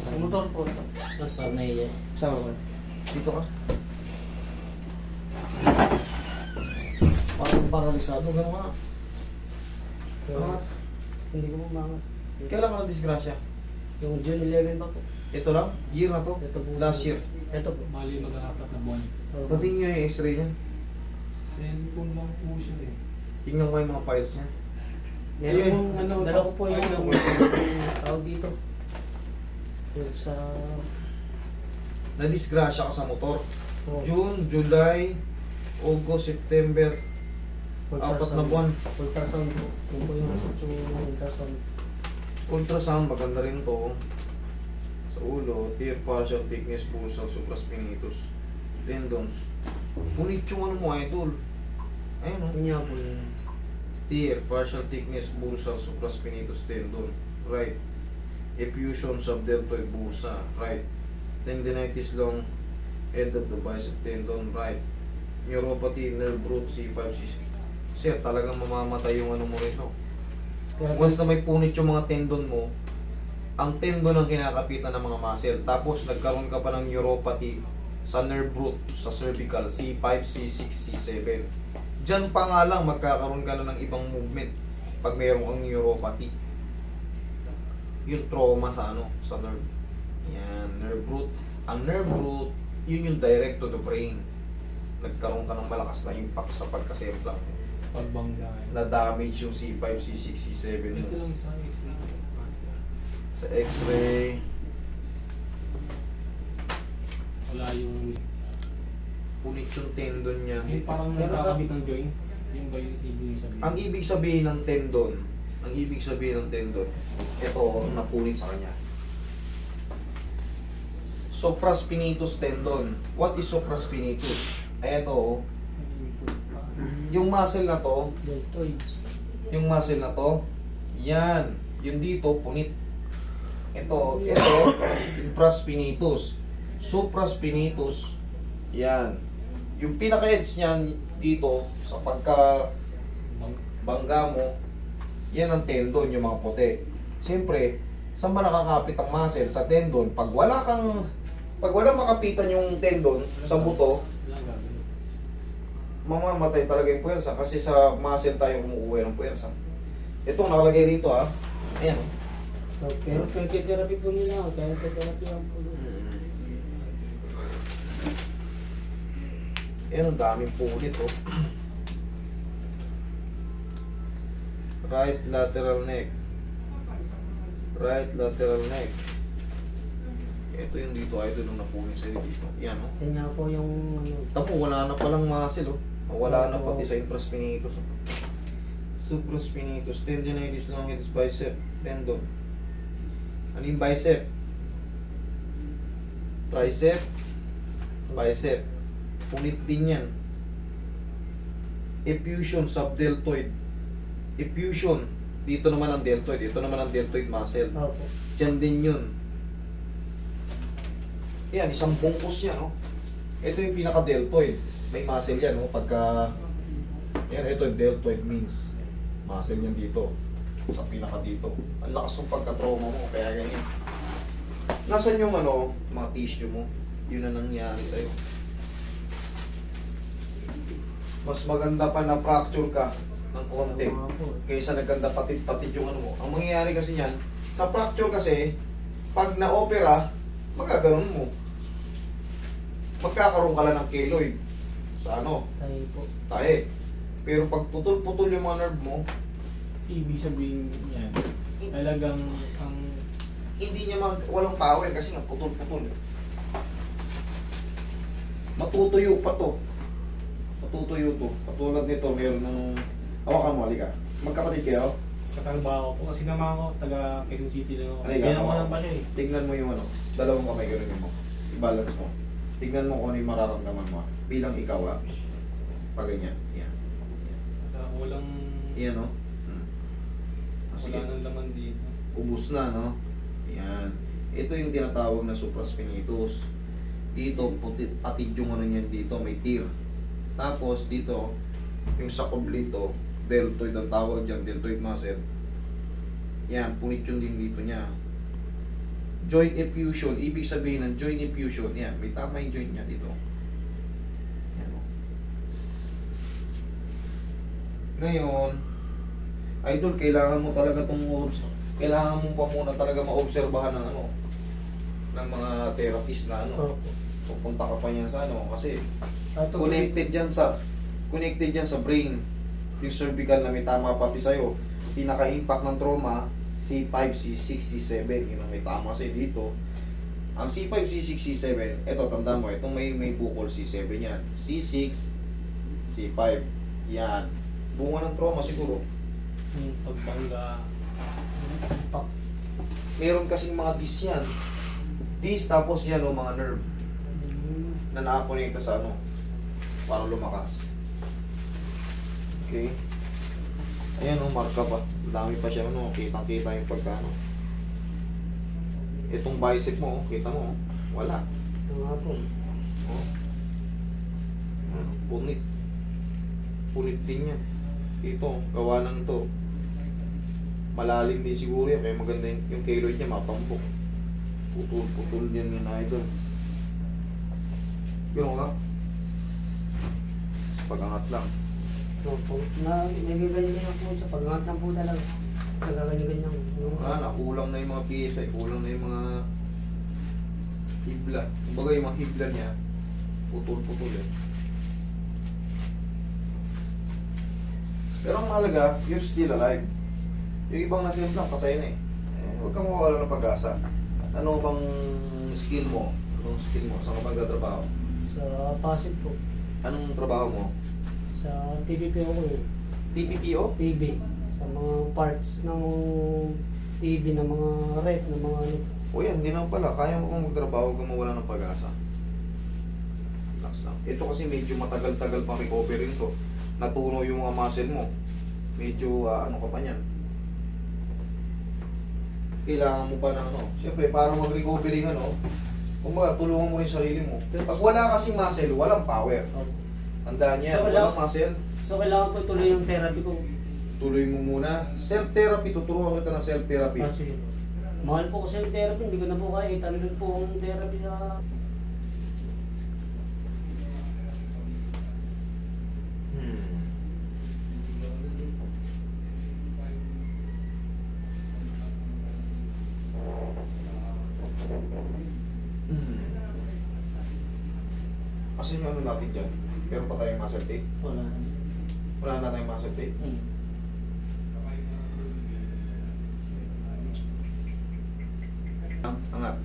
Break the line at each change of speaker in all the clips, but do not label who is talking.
Sa motor po. Basta na iya.
Sama ko. Dito ka. Parang paralisado, gano'n ka na.
Pero, hindi ko mamangat.
Kailan ka na disgrasya?
Yung June 11 pa po.
Ito lang? Year na to?
Ito po.
Last year?
Ito po.
Mali mag-aapat na buwan.
Pati nyo yung x-ray niya.
Cellphone lang po siya eh.
Tingnan ko yung mga files niya.
Meron ano, dala ko po yung tawag dito. Yung sa...
Na-disgrasya ka sa motor.
Oh,
June, July, August, September, apat na buwan.
Ultrasound po. Yun po yung yung ultrasound.
Ultrasound, maganda rin to. Sa ulo, tear fascial thickness, bursal, supraspinatus, tendons. Punit yung ano mo, idol. Ayun o.
Yun nga po yun.
Tear, fascial thickness, bursal, supraspinatus, tendon. Right. Effusion, subdeltoid, bursa. Right. Tendinitis long, end of the bicep tendon. Right. Neuropathy, nerve root, C5, C6. Sir, talagang mamamatay yung ano mo rito. Once na may punit yung mga tendon mo, ang tendon ang kinakapitan ng mga muscle. Tapos nagkaroon ka pa ng neuropathy sa nerve root, sa cervical, C5, C6, C7. Diyan pa nga lang magkakaroon ka na ng ibang movement pag mayroong kang neuropathy. Yung trauma sa ano, sa nerve. Yan, nerve root. Ang nerve root, yun yung direct to the brain. Nagkaroon ka ng malakas na impact sa pagkasemplang mo.
Pagbangga.
Na-damage yung C5, C6, C7 mo.
Ito lang sa X-ray.
Sa x-ray,
Wala yung...
punit yung tendon niya.
Yung parang nagkakabit ng joint. Yung ba yung ibig sabihin?
Ang ibig sabihin ng tendon, ang ibig sabihin ng tendon, ito, napunit sa kanya. Supraspinatus tendon. What is supraspinatus? Ay, ito, oh. yung muscle na to, yung muscle na to, yan, yung dito, punit. Ito, ito, infraspinatus. Supraspinatus, yan. Yung pinaka-edge niyan dito, sa pagka
Bang,
bangga mo, yan ang tendon, yung mga puti. Siyempre, saan ba nakakapit ang muscle? Sa tendon. Pag wala kang, pag wala makapitan yung tendon sa buto, mamamatay talaga yung puwersa kasi sa muscle tayo kumukuha ng puwersa. Ito nakalagay dito ah. Ayan. oh.
So, pero physiotherapy po nila. Kaya therapy lang po.
Ayan, ang daming punit oh. Right lateral neck. Right lateral neck. Ito yung dito, ito nung napunit sa'yo dito. Yan oh.
Yan nga po yung ano.
Tapo, wala na palang muscle, oh. Wala na pati sa infraspinatus. Oh. Supraspinatus, tendinitis longitis, bicep, tendon. Ano yung bicep? Tricep, bicep. Punit din yan. Effusion, subdeltoid. Effusion, dito naman ang deltoid. Ito naman ang deltoid muscle.
Opo.
Diyan din yun. Yan, isang bungkus yan, no? Ito yung pinaka-deltoid. May muscle yan, no? Pagka... Yan, ito yung deltoid means. Muscle yan dito. Sa pinaka dito. Ang lakas ng pagka-trauma mo, kaya ganyan. Nasaan yung ano, mga tissue mo? Yun na nangyari sa'yo. Mas maganda pa na fracture ka ng konti kaysa nagkanda patid-patid yung ano mo. Ang mangyayari kasi niyan, sa fracture kasi, pag na-opera, magaganon mo. Magkakaroon ka lang ng keloid sa ano,
Tayo po.
tae. Pero pag putol-putol yung mga nerve mo,
Ibig sabihin yan. Talagang ang
hindi niya mag, walang power kasi nga putol-putol. Matutuyo pa to. Matutuyo to. Katulad nito, meron ng... Hawakan mo, halika. Magkapatid kayo?
katrabaho ko. Kasi naman ako, taga Quezon City lang ako.
Halika,
Binawalan
hawakan.
pa siya eh.
Tignan mo yung ano, dalawang kamay ganun mo. I-balance mo. Tignan mo kung ano yung mararamdaman mo. Bilang ikaw ah. Pag ganyan. Yan.
Wala- Walang...
Yan no. Hmm. Ah, Sige.
Wala nang laman dito.
Ubus na no. Yan. Ito yung tinatawag na supraspinatus. Dito, puti, atid yung ano niyan dito, may tear. Tapos dito, yung sa dito, deltoid ang tawag dyan, deltoid muscle. Yan, punit yun din dito niya. joint effusion, ibig sabihin ng joint effusion, yan, may tama yung joint niya dito. Yan o. Ngayon, idol, kailangan mo talaga itong, kailangan mo pa muna talaga maobserbahan ng ano, ng mga therapist na ano. Pupunta ka pa niyan sa ano, kasi connected yan sa connected yan sa brain yung cervical na may tama pati sa'yo pinaka-impact ng trauma C5, C6, C7 yun ang may tama sa'yo dito ang C5, C6, C7 eto tanda mo itong may may bukol C7 yan C6 C5 yan bunga ng trauma siguro
Yung pagbangga.
Pak.
meron kasing mga dis yan dis tapos yan o mga nerve
Hmm.
na nakakonekta sa ano para lumakas. Okay. Ayan oh, marka pa. Dami pa siya ano, kitang-kita yung pagkano. Itong bicep mo, oh, kita mo, oh, wala.
Ito nga po.
Oh. Ano, punit. Punit din yan. Ito, gawa ng to. Malalim din siguro yan, kaya maganda yung, yung keloid niya, mapambok. Putol-putol yan yun, idol. Gano'n ka? Pag-angat lang.
Opo. Na, nagiganyan din ako sa pag-angat lang po talaga. Nagaganyan-ganyan. Yung,
Wala na, kulang na yung mga PSI, kulang na yung mga hibla. Kumbaga yung mga hibla niya, putol-putol eh. Pero ang mahalaga, you're still alive. Yung ibang nasimplang, patay na eh. eh huwag kang mawala ng pag-asa. Ano bang skill mo? Anong skill mo? Saan ka magtatrabaho?
sa Pasig po.
Anong trabaho mo?
Sa TVP ako eh.
TPPO?
TV. Sa mga parts ng TV ng mga rep, ng mga ano.
O yan, hindi naman pala. Kaya mo kung magtrabaho kung mawala ng pag-asa. Relax lang. Ito kasi medyo matagal-tagal pang recovery to. Natuno yung mga muscle mo. Medyo ah, ano ka pa niyan. Kailangan mo pa ng ano. Siyempre, para mag-recovery ka, no? Kumbaga, tulungan mo rin sarili mo. Pag wala kasing muscle, walang power.
Opo.
Tandaan niya,
So, wala-
walang muscle,
So kailangan po tuloy yung therapy ko.
tuloy mo muna. Self-therapy, tuturuan kita ng self-therapy.
Kasi mahal po kasi yung therapy, hindi ko na po kaya. Italon po ang therapy sa...
Hmm. Hmm. Kasi yung ano natin dyan, meron pa tayong muscle tape.
Wala.
Wala na tayong muscle tape.
Hmm.
Ang angat.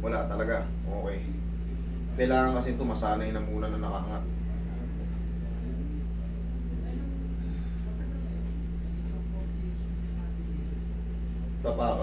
Wala talaga. Okay. Kailangan kasi ito masanay na muna na nakaangat. Tapa ka.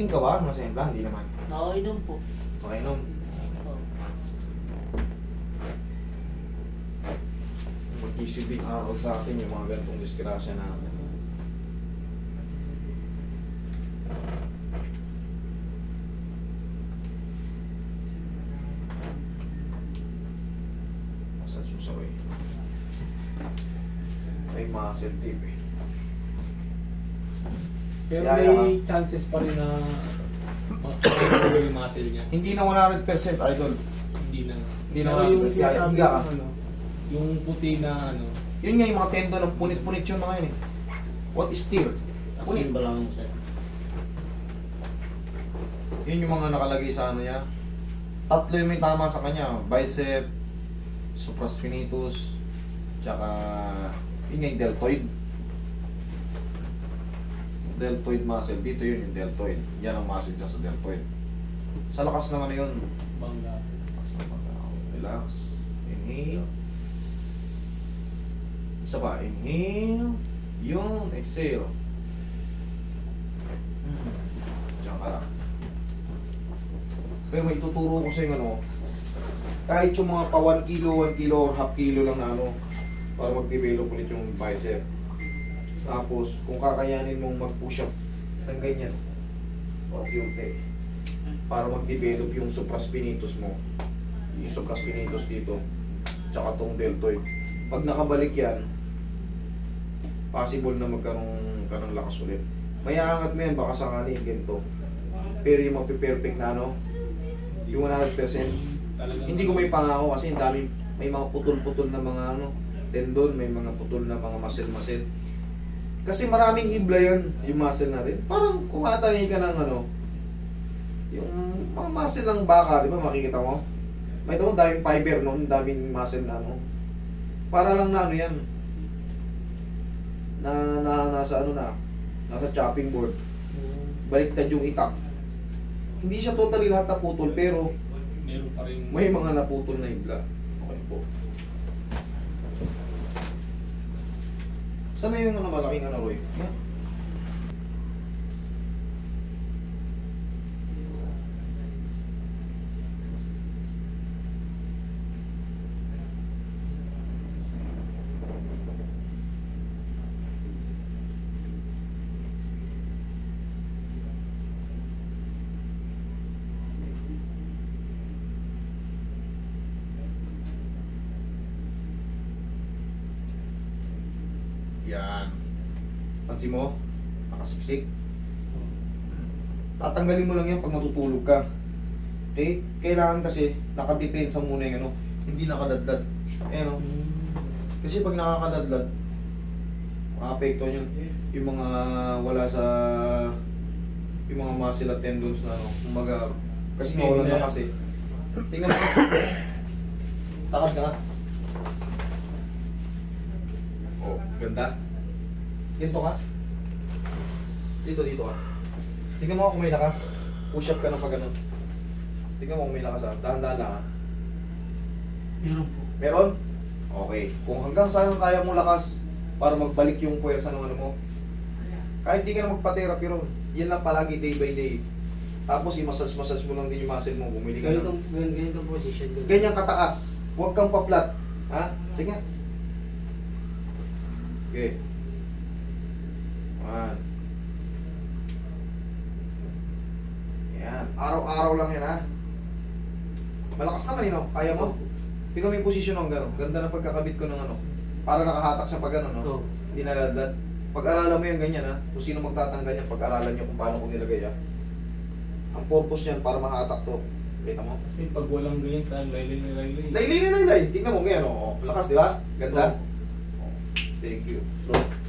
Lasing ka ba? Masempla? Hindi naman.
Nakainom po.
Okay nun.
Oh.
Magsisilbing araw sa atin yung mga ganitong. Massage mo sa way. May muscle tape eh.
Pero
Yaya
may chances pa rin na makakawala yung muscle niya.
Hindi na 100% idol.
Hindi na.
Hindi na
Pero yung
Kaya,
sinasabi
higa ka.
ano, yung puti na ano,
Yun nga yung mga tendon ng punit-punit yun mga yun eh. What is tear? Punit.
Kasi ba lang sir?
Yun yung mga nakalagay sa ano niya. Tatlo yung may tama sa kanya. Bicep, supraspinatus, tsaka yun nga yung deltoid. Deltoid muscle. Dito yun yung deltoid. Yan ang muscle dyan sa deltoid. Sa lakas ng ano yun.
bangga.
Relax naman na. Relax. Inhale. Isa pa. Inhale. Yun. Exhale. Diyan ka lang. Pero may tuturo ko sa yung ano, kahit yung mga pa 1 kilo, 1 kilo or half kilo lang na ano, para mag-develop ulit yung bicep. Tapos, kung kakayanin mong mag-push up ng ganyan, unti-unti, para mag-develop yung supraspinatus mo, yung supraspinatus dito, tsaka tong deltoid. Pag nakabalik yan, possible na magkaroon ka ng lakas ulit. May aangat mo yan, baka sakali, ganito. Pero yung mapiperfect na ano, yung 100%,
Talagang,
hindi ko may pangako kasi ang dami, may mga putol-putol na mga ano, tendon, may mga putol na mga muscle-muscle. Kasi maraming hibla yan, yung muscle natin. Parang kumatay ka ng ano, yung mga muscle ng baka, di ba makikita mo? May ito daming fiber noon, daming muscle na ano. Para lang na ano yan. Na, na nasa ano na, nasa chopping board. Baliktad yung itak. Hindi siya totally lahat na putol, pero
meron pa rin...
may mga naputol na hibla. Okay po. Saan na yung ano, malaking ano, Roy? Yan. Yan. Pansin mo? Nakasiksik. Tatanggalin mo lang yan pag matutulog ka. Okay? Kailangan kasi nakadepensa muna yung ano. Hindi nakadadlad. Eh no? Kasi pag nakakadadlad, maapekto yun. Yung mga wala sa yung mga muscle at tendons na ano, kumbaga, kasi mawalan na kasi. Tingnan mo. Takad ka. Oh, ganda. Dito ka. Dito, dito ka. Tingnan mo kung may lakas. Push up ka na pag ganun. Tingnan mo kung may lakas ha. Dahan-dahan lang ha.
Meron po.
Meron? Okay. Kung hanggang saan kaya mo lakas para magbalik yung puwersa ng ano mo. Kahit di ka na magpa-therapy ron. Yan lang palagi day by day. Tapos i-massage-massage mo lang din yung muscle mo. Bumili ka
Ganitong,
ng...
gan- ganitong position.
Ganyan kataas. Huwag kang pa-flat. Ha? Sige. Okay. One. Yan. Araw-araw lang yan ha. Malakas naman yun, no? Kaya mo? Tingnan mo yung posisyon ng gano'n. Ganda ng pagkakabit ko ng ano. Para nakahatak sa pag ano, no?
Oo.
Hindi naladad. Pag-aralan mo yung ganyan ha. Kung sino magtatanggal yan, pag-aralan nyo kung paano ko nilagay ha. Ang purpose niyan para mahatak to. Kita mo?
Kasi pag walang ganyan, talagang laylay na laylay.
Laylay na laylay. Tingnan mo ganyan, oh. Lakas, di ba? Ganda. Oh. Thank you. Bro.